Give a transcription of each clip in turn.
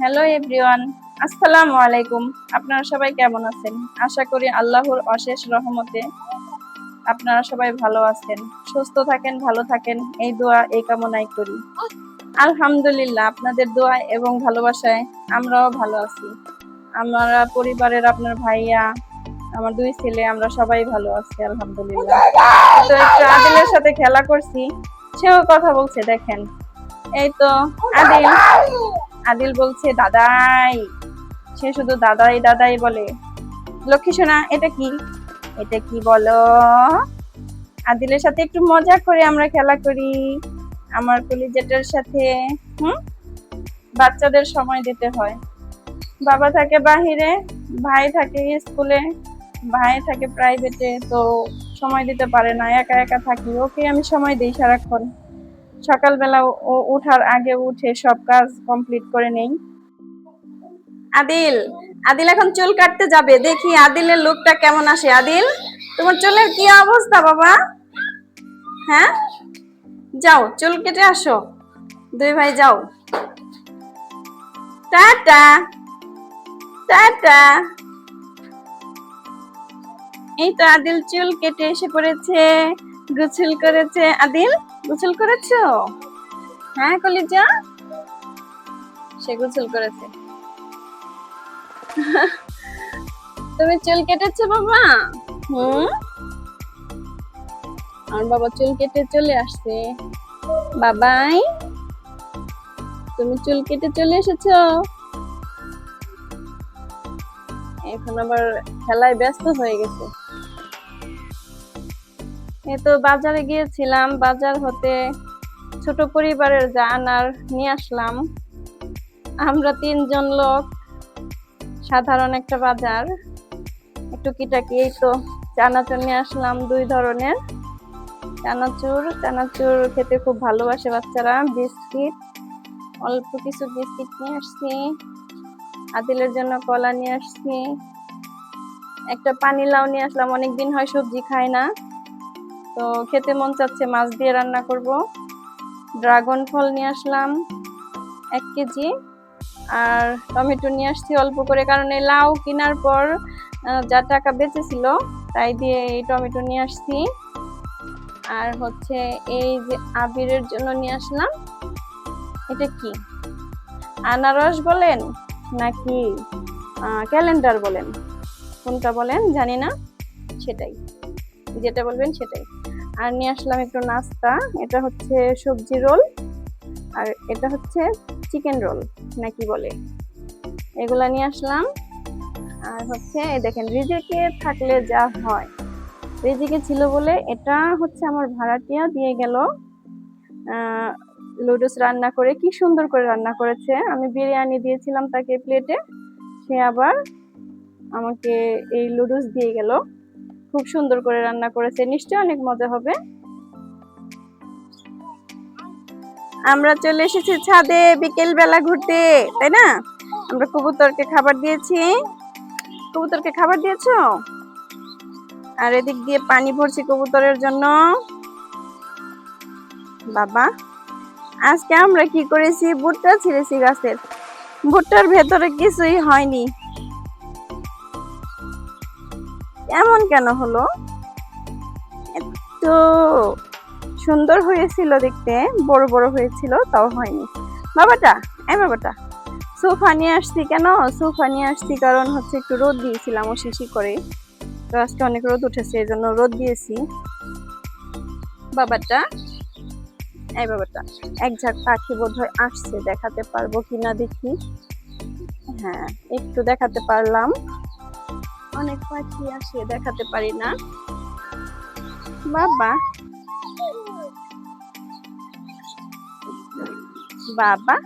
Hello everyone আসসালামু আলাইকুম আপনারা সবাই কেমন আছেন আশা করি আল্লাহর অশেষ রহমতে আপনারা সবাই ভালো আছেন সুস্থ থাকেন ভালো থাকেন এই দোয়া এই কামনাই করি আলহামদুলিল্লাহ আপনাদের দোয়া এবং ভালোবাসায় আমরাও ভালো আছি আমরা পরিবারের আপনার ভাইয়া আমার দুই ছেলে আমরা সবাই ভালো আছি আলহামদুলিল্লাহ তো একটু আদিলের সাথে খেলা করছি। সেও কথা বলছে দেখেন। এই তো, আদিল। আদিল বলছে, দাদাই। সে শুধু দাদাই দাদাই বলে। লক্ষ্মী সোনা, এটা কি? এটা কি বলো? আদিলের সাথে একটু মজা করে আমরা খেলা করি। আমার কলিজেটার সাথে, হুম? বাচ্চাদের সময় দিতে হয়। বাবা থাকে বাহিরে, ভাই থাকে স্কুলে, ভাই থাকে প্রাইভেটে, তো সময় দিতে পারে না। একা একা থাকি, ওকে আমি সময় দিই সারাক্ষণ। সকালবেলা উঠার আগে উঠে সব কাজ কমপ্লিট করে নেই। আদিল আদিল এখন চুল কাটতে যাবে। দেখি আদিলের লুকটা কেমন আসে। আদিল, তোমার চুলের কি অবস্থা বাবা? হ্যাঁ? যাও, চুল কেটে আসো। দুই ভাই যাও। Tata tata. এই তো আদিল চুল কেটে এসে পড়েছে, গোসল করেছে। আদিল? গোসল করেছ? হ্যাঁ কলিজা। সে গোসল করেছে। তুমি চুল কেটেছো, বাবা? হুম? আমার বাবা চুল কেটে চলে আসছে। বাবাই, তুমি চুল কেটে চলে এসেছ? এখন আবার খেলায় ব্যস্ত হয়ে গেছে। তো বাজারে গিয়েছিলাম, বাজার হতে ছোট পরিবারের যা আনার নিয়ে আসলাম। আমরা তিনজন লোক, সাধারণ একটা বাজার, একটু কিটাকি, এই তো চানাচুর নিয়ে আসলাম দুই ধরনের। চানাচুর চানাচুর খেতে খুব ভালোবাসে বাচ্চারা, বিস্কিট, অল্প কিছু বিস্কিট নিয়ে আসছি, আদিলের জন্য কলা নিয়ে আসছি। একটা পানি লাউ নিয়ে আসলাম, অনেকদিন হয় সবজি খায় না। তো খেতে মন চাচ্ছে, মাছ দিয়ে রান্না করব। ড্রাগন ফল নিয়ে আসলাম, এক কেজি। আর টমেটো নিয়ে আসছি অল্প করে, কারণ এই লাউ কেনার পর যা টাকা বেঁচেছিল, তাই দিয়ে এই টমেটো নিয়ে আসছি। আর হচ্ছে এই যে আবিরের জন্য নিয়ে আসলাম, এটা কি? আনারস বলেন নাকি ক্যালেন্ডার বলেন? কোনটা বলেন জানি না, সেটাই। যেটা বলবেন সেটাই। আর নিয়ে আসলাম একটু নাস্তা। এটা হচ্ছে সবজি রোল আর এটা হচ্ছে চিকেন রোল নাকি বলে? এগুলা নিয়ে আসলাম। আর হচ্ছে দেখেন, রিজেকে থাকলে যা হয়। রিজিকে ছিল বলে এটা হচ্ছে আমার ভাড়াটিয়া দিয়ে গেল। লুডুস রান্না করে কি সুন্দর করে রান্না করেছে। আমি বিরিয়ানি দিয়েছিলাম তাকে প্লেটে সে আবার আমাকে এই লুডুস দিয়ে গেল। খুব সুন্দর করে রান্না করেছে। নিশ্চয়ই অনেক মজা হবে। আমরা চলে এসেছি ছাদে বিকেল বেলা ঘুরতে, তাই না? আমরা কবুতরকে খাবার দিয়েছি। কবুতরকে খাবার দিয়েছ? আর এদিক দিয়ে পানি ভরছি কবুতরের জন্য। বাবা, আজকে আমরা কি করেছি? ভুট্টা ছিঁড়েছি গাছের। ভুট্টার ভেতরে কিছুই হয়নি। এমন কেন হলো? তো সুন্দর হয়েছিল দেখতে, বড় বড় হয়েছিল, তাও হয়নি। বাবাটা, এই বাবাটা, সোফা নিয়ে আসছি কেন? সোফা নিয়ে আসছি কারণ হচ্ছে একটু রোদ দিয়েছিলাম ও শিশি করে। তো আজকে অনেক রোদ উঠেছে, এই জন্য রোদ দিয়েছি। বাবাটা, এই বাবাটা, এক ঝাঁক পাখি বোধ হয় আসছে, দেখাতে পারব কিনা দেখি। হ্যাঁ একটু দেখাতে পারলাম। অনেক পাখি আসে, দেখাতে পারি না। বাবা। বাবা?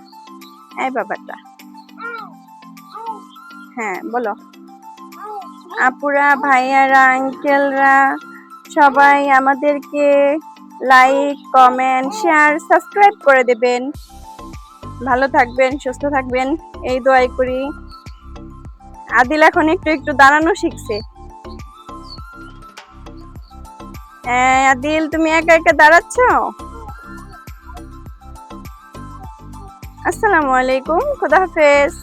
এই বাবাটা। হ্যাঁ বলো। আপুরা, ভাইয়ারা, আঙ্কেলরা, সবাই আমাদেরকে লাইক কমেন্ট শেয়ার সাবস্ক্রাইব করে দেবেন। ভালো থাকবেন, সুস্থ থাকবেন। এই দোয়াই করি। আদিল এখন একটু একটু দাঁড়ানো শিখছে। আদিল, তুমি একা একা দাঁড়াচ্ছ? আসসালামু আলাইকুম, খুদা হাফেজ।